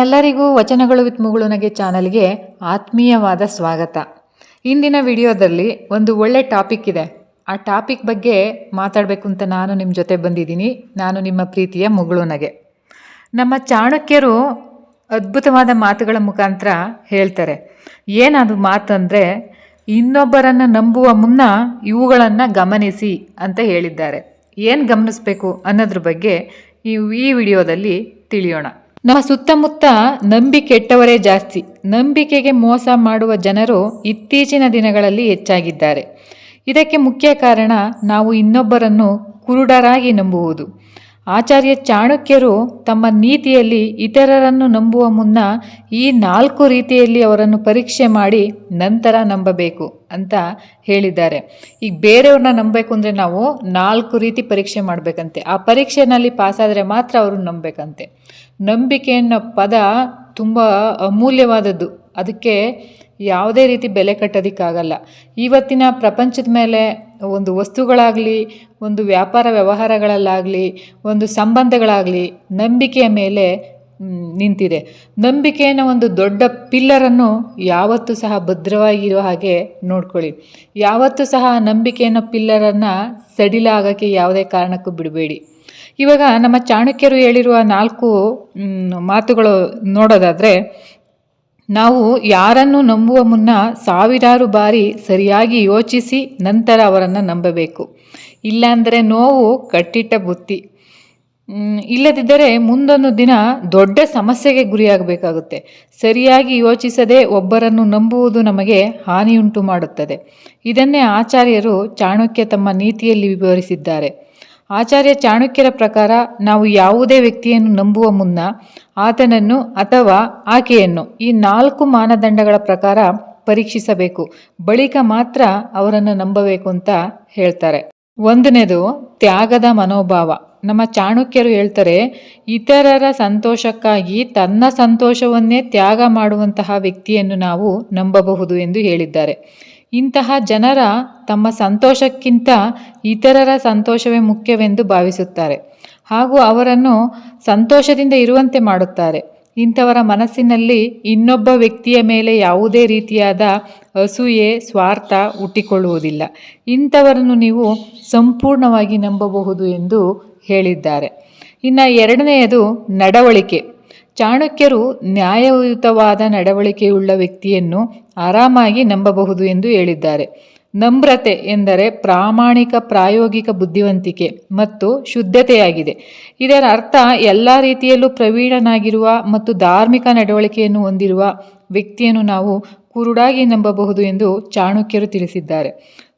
ತಮ್ಮೆಲ್ಲರಿಗೂ ವಚನಗಳು ವಿತ್ ಮುಗುಳುನಗೆ ಚಾನಲ್ಗೆ ಆತ್ಮೀಯವಾದ ಸ್ವಾಗತ. ಇಂದಿನ ವಿಡಿಯೋದಲ್ಲಿ ಒಂದು ಒಳ್ಳೆ ಟಾಪಿಕ್ ಇದೆ. ಆ ಟಾಪಿಕ್ ಬಗ್ಗೆ ಮಾತಾಡಬೇಕು ಅಂತ ನಾನು ನಿಮ್ಮ ಜೊತೆ ಬಂದಿದ್ದೀನಿ. ನಾನು ನಿಮ್ಮ ಪ್ರೀತಿಯ ಮುಗುಳುನಗೆ. ನಮ್ಮ ಚಾಣಕ್ಯರು ಅದ್ಭುತವಾದ ಮಾತುಗಳ ಮುಖಾಂತರ ಹೇಳ್ತಾರೆ. ಏನದು ಅಂದರೆ ಇನ್ನೊಬ್ಬರನ್ನು ನಂಬುವ ಮುನ್ನ ಇವುಗಳನ್ನು ಗಮನಿಸಿ ಅಂತ ಹೇಳಿದ್ದಾರೆ. ಏನು ಗಮನಿಸಬೇಕು ಅನ್ನೋದ್ರ ಬಗ್ಗೆ ಈ ವಿಡಿಯೋದಲ್ಲಿ ತಿಳಿಯೋಣ. ನಮ್ಮ ಸುತ್ತಮುತ್ತ ನಂಬಿಕೆಟ್ಟವರೇ ಜಾಸ್ತಿ. ನಂಬಿಕೆಗೆ ಮೋಸ ಮಾಡುವ ಜನರು ಇತ್ತೀಚಿನ ದಿನಗಳಲ್ಲಿ ಹೆಚ್ಚಾಗಿದ್ದಾರೆ. ಇದಕ್ಕೆ ಮುಖ್ಯ ಕಾರಣ ನಾವು ಇನ್ನೊಬ್ಬರನ್ನು ಕುರುಡರಾಗಿ ನಂಬುವುದು. ಆಚಾರ್ಯ ಚಾಣಕ್ಯರು ತಮ್ಮ ನೀತಿಯಲ್ಲಿ ಇತರರನ್ನು ನಂಬುವ ಮುನ್ನ ಈ ನಾಲ್ಕು ರೀತಿಯಲ್ಲಿ ಅವರನ್ನು ಪರೀಕ್ಷೆ ಮಾಡಿ ನಂತರ ನಂಬಬೇಕು ಅಂತ ಹೇಳಿದ್ದಾರೆ. ಈಗ ಬೇರೆಯವ್ರನ್ನ ನಂಬಬೇಕು ಅಂದರೆ ನಾವು ನಾಲ್ಕು ರೀತಿ ಪರೀಕ್ಷೆ ಮಾಡಬೇಕಂತೆ. ಆ ಪರೀಕ್ಷೆನಲ್ಲಿ ಪಾಸಾದರೆ ಮಾತ್ರ ಅವರು ನಂಬಬೇಕಂತೆ. ನಂಬಿಕೆ ಅನ್ನೋ ಪದ ತುಂಬ ಅಮೂಲ್ಯವಾದದ್ದು. ಅದಕ್ಕೆ ಯಾವುದೇ ರೀತಿ ಬೆಲೆ ಕಟ್ಟೋದಕ್ಕಾಗಲ್ಲ. ಇವತ್ತಿನ ಪ್ರಪಂಚದ ಮೇಲೆ ಒಂದು ವಸ್ತುಗಳಾಗಲಿ, ಒಂದು ವ್ಯಾಪಾರ ವ್ಯವಹಾರಗಳಲ್ಲಾಗಲಿ, ಒಂದು ಸಂಬಂಧಗಳಾಗಲಿ ನಂಬಿಕೆಯ ಮೇಲೆ ನಿಂತಿದೆ. ನಂಬಿಕೆಯನ್ನು ಒಂದು ದೊಡ್ಡ ಪಿಲ್ಲರನ್ನು ಯಾವತ್ತೂ ಸಹ ಭದ್ರವಾಗಿರೋ ಹಾಗೆ ನೋಡ್ಕೊಳ್ಳಿ. ಯಾವತ್ತೂ ಸಹ ನಂಬಿಕೆಯನ್ನು ಪಿಲ್ಲರನ್ನು ಸಡಿಲಾಗೋಕ್ಕೆ ಯಾವುದೇ ಕಾರಣಕ್ಕೂ ಬಿಡಬೇಡಿ. ಇವಾಗ ನಮ್ಮ ಚಾಣಕ್ಯರು ಹೇಳಿರುವ ನಾಲ್ಕು ಮಾತುಗಳು ನೋಡೋದಾದರೆ, ನಾವು ಯಾರನ್ನು ನಂಬುವ ಮುನ್ನ ಸಾವಿರಾರು ಬಾರಿ ಸರಿಯಾಗಿ ಯೋಚಿಸಿ ನಂತರ ಅವರನ್ನು ನಂಬಬೇಕು. ಇಲ್ಲಾಂದರೆ ನೋವು ಕಟ್ಟಿಟ್ಟ ಬುತ್ತಿ. ಇಲ್ಲದಿದ್ದರೆ ಮುಂದೊಂದು ದಿನ ದೊಡ್ಡ ಸಮಸ್ಯೆಗೆ ಗುರಿಯಾಗಬೇಕಾಗುತ್ತೆ. ಸರಿಯಾಗಿ ಯೋಚಿಸದೆ ಒಬ್ಬರನ್ನು ನಂಬುವುದು ನಮಗೆ ಹಾನಿಯುಂಟು ಮಾಡುತ್ತದೆ. ಇದನ್ನೇ ಆಚಾರ್ಯರು ಚಾಣಕ್ಯ ತಮ್ಮ ನೀತಿಯಲ್ಲಿ ವಿವರಿಸಿದ್ದಾರೆ. ಆಚಾರ್ಯ ಚಾಣಕ್ಯರ ಪ್ರಕಾರ ನಾವು ಯಾವುದೇ ವ್ಯಕ್ತಿಯನ್ನು ನಂಬುವ ಮುನ್ನ ಆತನನ್ನು ಅಥವಾ ಆಕೆಯನ್ನು ಈ ನಾಲ್ಕು ಮಾನದಂಡಗಳ ಪ್ರಕಾರ ಪರೀಕ್ಷಿಸಬೇಕು. ಬಳಿಕ ಮಾತ್ರ ಅವರನ್ನು ನಂಬಬೇಕು ಅಂತ ಹೇಳ್ತಾರೆ. ಒಂದನೇದು, ತ್ಯಾಗದ ಮನೋಭಾವ. ನಮ್ಮ ಚಾಣಕ್ಯರು ಹೇಳ್ತಾರೆ, ಇತರರ ಸಂತೋಷಕ್ಕಾಗಿ ತನ್ನ ಸಂತೋಷವನ್ನೇ ತ್ಯಾಗ ಮಾಡುವಂತಹ ವ್ಯಕ್ತಿಯನ್ನು ನಾವು ನಂಬಬಹುದು ಎಂದು ಹೇಳಿದ್ದಾರೆ. ಇಂತಹ ಜನರ ತಮ್ಮ ಸಂತೋಷಕ್ಕಿಂತ ಇತರರ ಸಂತೋಷವೇ ಮುಖ್ಯವೆಂದು ಭಾವಿಸುತ್ತಾರೆ. ಹಾಗೂ ಅವರನ್ನು ಸಂತೋಷದಿಂದ ಇರುವಂತೆ ಮಾಡುತ್ತಾರೆ. ಇಂಥವರ ಮನಸ್ಸಿನಲ್ಲಿ ಇನ್ನೊಬ್ಬ ವ್ಯಕ್ತಿಯ ಮೇಲೆ ಯಾವುದೇ ರೀತಿಯಾದ ಅಸೂಯೆ, ಸ್ವಾರ್ಥ ಹುಟ್ಟಿಕೊಳ್ಳುವುದಿಲ್ಲ. ಇಂಥವರನ್ನು ನೀವು ಸಂಪೂರ್ಣವಾಗಿ ನಂಬಬಹುದು ಎಂದು ಹೇಳಿದ್ದಾರೆ. ಇನ್ನು ಎರಡನೆಯದು, ನಡವಳಿಕೆ. ಚಾಣಕ್ಯರು ನ್ಯಾಯಯುತವಾದ ನಡವಳಿಕೆಯುಳ್ಳ ವ್ಯಕ್ತಿಯನ್ನು ಆರಾಮಾಗಿ ನಂಬಬಹುದು ಎಂದು ಹೇಳಿದ್ದಾರೆ. ನಮ್ರತೆ ಎಂದರೆ ಪ್ರಾಮಾಣಿಕ ಪ್ರಾಯೋಗಿಕ ಬುದ್ಧಿವಂತಿಕೆ ಮತ್ತು ಶುದ್ಧತೆಯಾಗಿದೆ. ಇದರ ಅರ್ಥ ಎಲ್ಲ ರೀತಿಯಲ್ಲೂ ಪ್ರವೀಣನಾಗಿರುವ ಮತ್ತು ಧಾರ್ಮಿಕ ನಡವಳಿಕೆಯನ್ನು ಹೊಂದಿರುವ ವ್ಯಕ್ತಿಯನ್ನು ನಾವು ಕುರುಡಾಗಿ ನಂಬಬಹುದು ಎಂದು ಚಾಣಕ್ಯರು ತಿಳಿಸಿದ್ದಾರೆ.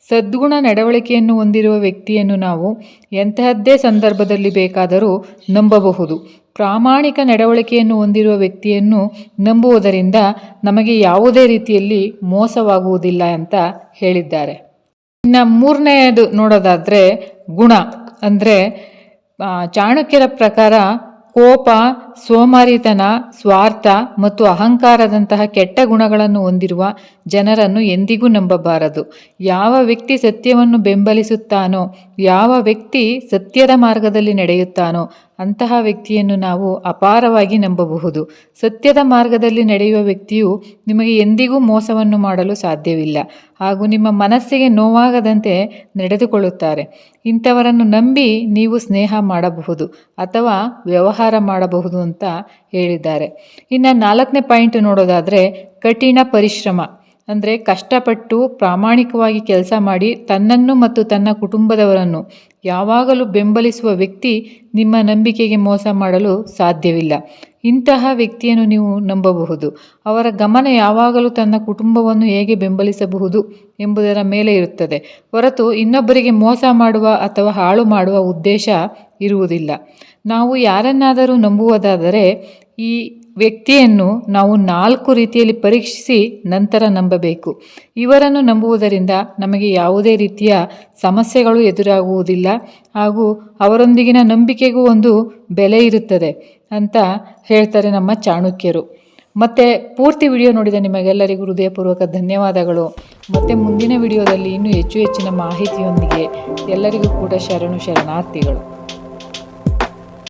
ಸದ್ಗುಣ ನಡವಳಿಕೆಯನ್ನು ಹೊಂದಿರುವ ವ್ಯಕ್ತಿಯನ್ನು ನಾವು ಎಂತಹದ್ದೇ ಸಂದರ್ಭದಲ್ಲಿ ಬೇಕಾದರೂ ನಂಬಬಹುದು. ಪ್ರಾಮಾಣಿಕ ನಡವಳಿಕೆಯನ್ನು ಹೊಂದಿರುವ ವ್ಯಕ್ತಿಯನ್ನು ನಂಬುವುದರಿಂದ ನಮಗೆ ಯಾವುದೇ ರೀತಿಯಲ್ಲಿ ಮೋಸವಾಗುವುದಿಲ್ಲ ಅಂತ ಹೇಳಿದ್ದಾರೆ. ಇನ್ನು ಮೂರನೆಯದು ನೋಡೋದಾದರೆ ಗುಣ, ಅಂದರೆ ಚಾಣಕ್ಯರ ಪ್ರಕಾರ ಕೋಪ, ಸೋಮಾರಿತನ, ಸ್ವಾರ್ಥ ಮತ್ತು ಅಹಂಕಾರದಂತಹ ಕೆಟ್ಟ ಗುಣಗಳನ್ನು ಹೊಂದಿರುವ ಜನರನ್ನು ಎಂದಿಗೂ ನಂಬಬಾರದು. ಯಾವ ವ್ಯಕ್ತಿ ಸತ್ಯವನ್ನು ಬೆಂಬಲಿಸುತ್ತಾನೋ, ಯಾವ ವ್ಯಕ್ತಿ ಸತ್ಯದ ಮಾರ್ಗದಲ್ಲಿ ನಡೆಯುತ್ತಾನೋ ಅಂತಹ ವ್ಯಕ್ತಿಯನ್ನು ನಾವು ಅಪಾರವಾಗಿ ನಂಬಬಹುದು. ಸತ್ಯದ ಮಾರ್ಗದಲ್ಲಿ ನಡೆಯುವ ವ್ಯಕ್ತಿಯು ನಿಮಗೆ ಎಂದಿಗೂ ಮೋಸವನ್ನು ಮಾಡಲು ಸಾಧ್ಯವಿಲ್ಲ. ಹಾಗೂ ನಿಮ್ಮ ಮನಸ್ಸಿಗೆ ನೋವಾಗದಂತೆ ನಡೆದುಕೊಳ್ಳುತ್ತಾರೆ. ಇಂಥವರನ್ನು ನಂಬಿ ನೀವು ಸ್ನೇಹ ಮಾಡಬಹುದು ಅಥವಾ ವ್ಯವಹಾರ ಮಾಡಬಹುದು ಅಂತ ಹೇಳಿದ್ದಾರೆ. ಇನ್ನು ನಾಲ್ಕನೇ ಪಾಯಿಂಟ್ ನೋಡೋದಾದರೆ ಕಠಿಣ ಪರಿಶ್ರಮ. ಅಂದರೆ ಕಷ್ಟಪಟ್ಟು ಪ್ರಾಮಾಣಿಕವಾಗಿ ಕೆಲಸ ಮಾಡಿ ತನ್ನನ್ನು ಮತ್ತು ತನ್ನ ಕುಟುಂಬದವರನ್ನು ಯಾವಾಗಲೂ ಬೆಂಬಲಿಸುವ ವ್ಯಕ್ತಿ ನಿಮ್ಮ ನಂಬಿಕೆಗೆ ಮೋಸ ಮಾಡಲು ಸಾಧ್ಯವಿಲ್ಲ. ಇಂತಹ ವ್ಯಕ್ತಿಯನ್ನು ನೀವು ನಂಬಬಹುದು. ಅವರ ಗಮನ ಯಾವಾಗಲೂ ತನ್ನ ಕುಟುಂಬವನ್ನು ಹೇಗೆ ಬೆಂಬಲಿಸಬಹುದು ಎಂಬುದರ ಮೇಲೆ ಇರುತ್ತದೆ. ಹೊರತು ಇನ್ನೊಬ್ಬರಿಗೆ ಮೋಸ ಮಾಡುವ ಅಥವಾ ಹಾಳು ಮಾಡುವ ಉದ್ದೇಶ ಇರುವುದಿಲ್ಲ. ನಾವು ಯಾರನ್ನಾದರೂ ನಂಬುವುದಾದರೆ ಈ ವ್ಯಕ್ತಿಯನ್ನು ನಾವು ನಾಲ್ಕು ರೀತಿಯಲ್ಲಿ ಪರೀಕ್ಷಿಸಿ ನಂತರ ನಂಬಬೇಕು. ಇವರನ್ನು ನಂಬುವುದರಿಂದ ನಮಗೆ ಯಾವುದೇ ರೀತಿಯ ಸಮಸ್ಯೆಗಳು ಎದುರಾಗುವುದಿಲ್ಲ ಹಾಗೂ ಅವರೊಂದಿಗಿನ ನಂಬಿಕೆಗೂ ಒಂದು ಬೆಲೆ ಇರುತ್ತದೆ ಅಂತ ಹೇಳ್ತಾರೆ ನಮ್ಮ ಚಾಣಕ್ಯರು. ಮತ್ತೆ ಪೂರ್ತಿ ವಿಡಿಯೋ ನೋಡಿದ ನಿಮಗೆಲ್ಲರಿಗೂ ಹೃದಯಪೂರ್ವಕ ಧನ್ಯವಾದಗಳು. ಮತ್ತು ಮುಂದಿನ ವಿಡಿಯೋದಲ್ಲಿ ಇನ್ನೂ ಹೆಚ್ಚು ಹೆಚ್ಚಿನ ಮಾಹಿತಿಯೊಂದಿಗೆ ಎಲ್ಲರಿಗೂ ಕೂಡ ಶರಣು ಶರಣಾರ್ಥಿಗಳು.